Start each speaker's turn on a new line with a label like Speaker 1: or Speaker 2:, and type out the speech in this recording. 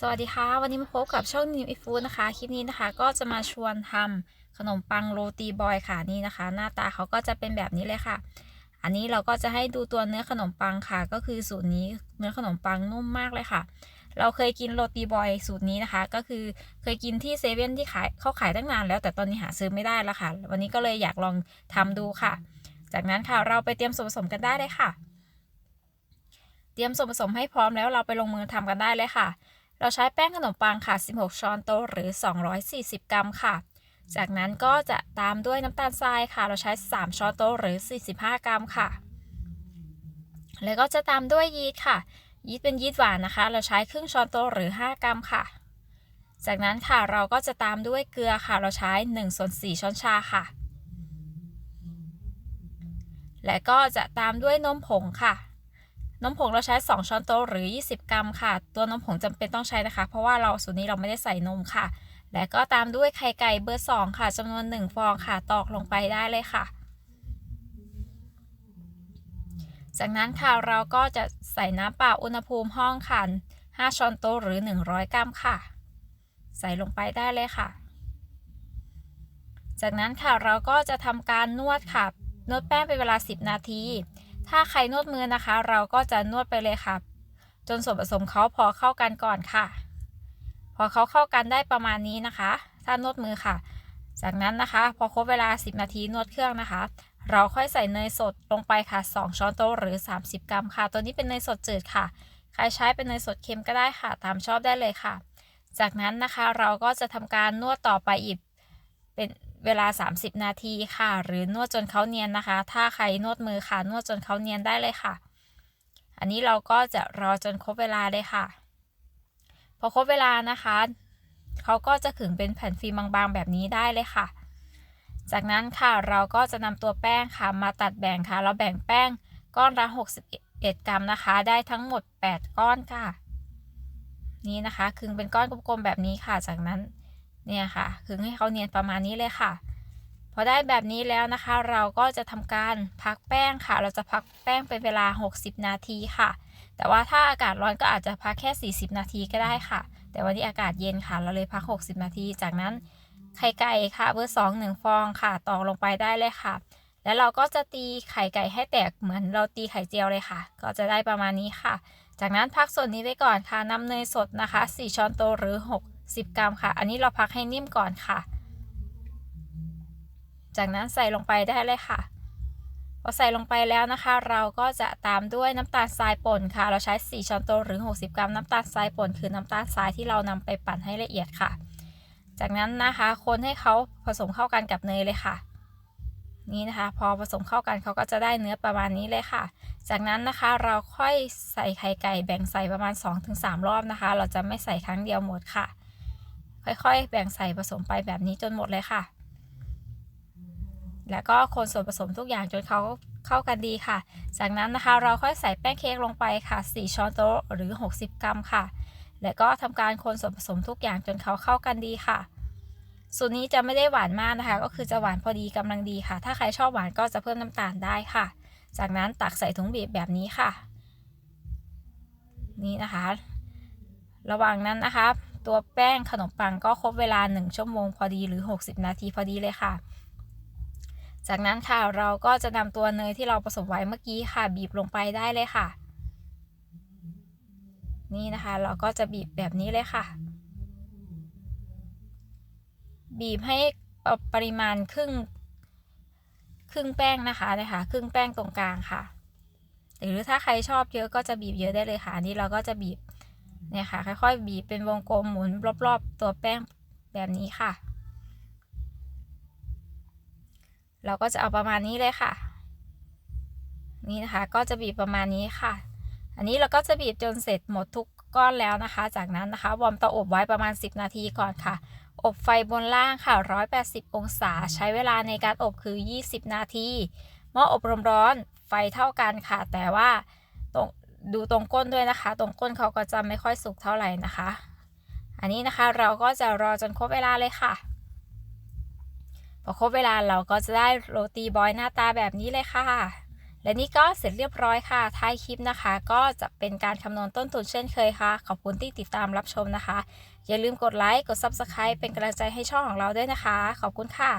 Speaker 1: สวัสดีค่ะ วันนี้มาพบกับช่องนิวอีฟูนะคะ คลิปนี้นะคะก็จะมาชวนทำขนมปังโรตีบอยค่ะนี่นะคะ หน้าตาเขาก็จะเป็นแบบนี้เลยค่ะ อันนี้เราก็จะให้ดูตัวเนื้อขนมปังค่ะ ก็คือสูตรนี้เนื้อขนมปังนุ่มมากเลยค่ะ เราเคยกินโรตีบอยสูตรนี้นะคะ ก็คือเคยกินที่เซเว่นที่ขายเขาขายตั้งนานแล้ว แต่ตอนนี้หาซื้อไม่ได้แล้วค่ะ วันนี้ก็เลยอยากลองทำดูค่ะ จากนั้นค่ะเราไปเตรียมส่วนผสมกันได้เลยค่ะ เตรียมส่วนผสมให้พร้อมแล้วเราไปลงมือทำกันได้เลยค่ะ เราใช้แป้งขนมปังค่ะ 16 ช้อนโต๊ะหรือ 240 กรัมค่ะ จากนั้นก็จะตามด้วยน้ำตาลทรายค่ะ เราใช้ 3 ช้อนโต๊ะหรือ 45 กรัมค่ะ แล้วก็จะตามด้วยยีสต์ค่ะ ยีสต์เป็นยีสต์หวานนะคะ เราใช้ครึ่งช้อนโต๊ะหรือ 5 กรัมค่ะ จากนั้นค่ะเราก็จะตามด้วยเกลือค่ะ เราใช้1ส่วน4ช้อนชาค่ะ และก็จะตามด้วยนมผงค่ะ นมผงเราใช้ 2 ช้อนโต๊ะหรือ 20 กรัมค่ะ ตัวนมผงจำเป็นต้องใช้นะคะ เพราะว่าเราสูตรนี้เราไม่ได้ใส่นมค่ะ และก็ตามด้วยไข่ไก่เบอร์ 2 ค่ะจำนวน 1 ฟองค่ะ ตอกลงไปได้เลยค่ะ จากนั้นค่ะเราก็จะใส่น้ำเปล่าอุณหภูมิห้องค่ะ 5 ช้อนโต๊ะหรือ 100 กรัมค่ะ ใส่ลงไปได้เลยค่ะ จากนั้นค่ะเราก็จะทำการนวดค่ะนวดแป้งเป็นเวลา 10 นาที ถ้าใครนวดมือนะคะ เราก็จะนวดไปเลยค่ะ จนส่วนผสมเขาพอเข้ากันก่อนค่ะ พอเขาเข้ากันได้ประมาณนี้นะคะ ถ้านวดมือค่ะ จากนั้นนะคะ พอครบเวลา 10 นาทีนวดเครื่องนะคะ เราค่อยใส่เนยสดลงไปค่ะ 2 ช้อนโต๊ะหรือ 30 กรัมค่ะ ตัวนี้เป็นเนยสดจืดค่ะ ใครใช้เป็นเนยสดเค็มก็ได้ค่ะ ตามชอบได้เลยค่ะ จากนั้นนะคะเราก็จะทำการนวดต่อไปอีกเป็น เวลา 30 นาทีค่ะ หรือนวดจนเขาเนียนนะคะ ถ้าใครนวดมือค่ะ นวดจนเขาเนียนได้เลยค่ะ อันนี้เราก็จะรอจนครบเวลาเลยค่ะ พอครบเวลานะคะเขาก็จะขึงเป็นแผ่นฟิล์มบางๆ แบบนี้ได้เลยค่ะ จากนั้นค่ะเราก็จะนำตัวแป้งค่ะมาตัดแบ่งค่ะ เราแบ่งแป้งก้อนละ61 กรัมนะคะ ได้ทั้งหมด 8 ก้อนค่ะ นี่นะคะขึงเป็นก้อนกลมๆแบบนี้ค่ะ จากนั้น เนี่ยค่ะขึงให้เขาเนียนประมาณนี้เลยค่ะ พอได้แบบนี้แล้วนะคะ เราก็จะทำการพักแป้งค่ะ เราจะพักแป้งเป็นเวลา 60 นาทีค่ะ แต่ว่าถ้าอากาศร้อนก็อาจจะพักแค่ 40 นาทีก็ได้ค่ะ แต่วันนี้อากาศเย็นค่ะ เราเลยพัก 60 นาที จากนั้นไข่ไก่ค่ะเบอร์สองหนึ่งฟองค่ะตอกลงไปได้เลยค่ะ แล้วเราก็จะตีไข่ไก่ให้แตกเหมือนเราตีไข่เจียวเลยค่ะ ก็จะได้ประมาณนี้ค่ะ จากนั้นพักส่วนนี้ไว้ก่อนค่ะนำเนยสดนะคะ 4 ช้อนโต๊ะหรือ 60กรัมค่ะ อันนี้เราพักให้นิ่มก่อนค่ะ จากนั้นใส่ลงไปได้เลยค่ะ พอใส่ลงไปแล้วนะคะ เราก็จะตามด้วยน้ำตาลทรายป่นค่ะ เราใช้ 4 ช้อนโต๊ะหรือ 60 กรัมน้ำตาลทรายป่นคือน้ำตาลทรายที่เรานำไปปั่นให้ละเอียดค่ะ จากนั้นนะคะ คนให้เขาผสมเข้ากันกับเนยเลยค่ะนี่นะคะพอผสมเข้ากันเขาก็จะได้เนื้อประมาณนี้เลยค่ะ จากนั้นนะคะเราค่อยใส่ไข่ไก่แบ่งใส่ประมาณ 2-3 รอบนะคะ เราจะไม่ใส่ครั้งเดียวหมดค่ะ ค่อยๆ แบ่งใส่ผสมไปแบบนี้จนหมดเลยค่ะ แล้วก็คนส่วนผสมทุกอย่างจนเขาเข้ากันดีค่ะ จากนั้นนะคะเราค่อยใส่แป้งเค้กลงไปค่ะ 4 ช้อนโต๊ะหรือ 60 กรัมค่ะ แล้วก็ทำการคนส่วนผสมทุกอย่างจนเขาเข้ากันดีค่ะ สูตรนี้จะไม่ได้หวานมากนะคะ ก็คือจะหวานพอดีกำลังดีค่ะ ถ้าใครชอบหวานก็จะเพิ่มน้ำตาลได้ค่ะ จากนั้นตักใส่ถุงบีบแบบนี้ค่ะ นี่นะคะ ระหว่างนั้นนะคะ ตัวแป้งขนมปังก็ครบเวลา 1 ชั่วโมงพอดีหรือ 60 นาทีพอดีเลยค่ะจากนั้นค่ะเราก็จะนำตัวเนยที่เราผสมไว้เมื่อกี้ค่ะบีบลงไปได้เลยค่ะ นี่นะคะเราก็จะบีบแบบนี้เลยค่ะ บีบให้ปริมาณครึ่งครึ่งแป้งนะคะนะคะ ครึ่งแป้งตรงกลางค่ะ หรือถ้าใครชอบเยอะก็จะบีบเยอะได้เลยค่ะนนี้เราก็จะบีบ เนี่ยค่ะ ค่อยๆ บีบเป็นวงกลมหมุนรอบๆ ตัวแป้งแบบนี้ค่ะ เราก็จะเอาประมาณนี้เลยค่ะ นี่นะคะก็จะบีบประมาณนี้ค่ะ อันนี้เราก็จะบีบจนเสร็จหมดทุกก้อนแล้วนะคะ จากนั้นนะคะวอร์มเตาอบไว้ประมาณ 10 นาทีก่อนค่ะ อบไฟบนล่างค่ะ 180 องศา ใช้เวลาในการอบคือ 20 นาทีหม้ออบลมร้อนไฟเท่ากันค่ะ แต่ว่า ดูตรงก้นด้วยนะคะ ตรงก้นเขาก็จะไม่ค่อยสุกเท่าไหร่นะคะ อันนี้นะคะเราก็จะรอจนครบเวลาเลยค่ะพอครบเวลาเราก็จะได้โรตีบอยหน้าตาแบบนี้เลยค่ะ และนี่ก็เสร็จเรียบร้อยค่ะ ท้ายคลิปนะคะ ก็จะเป็นการคำนวณต้นทุนเช่นเคยค่ะ ขอบคุณที่ติดตามรับชมนะคะ อย่าลืมกดไลค์ กด Subscribe เป็นกำลังใจให้ช่องของเราด้วยนะคะ ขอบคุณค่ะ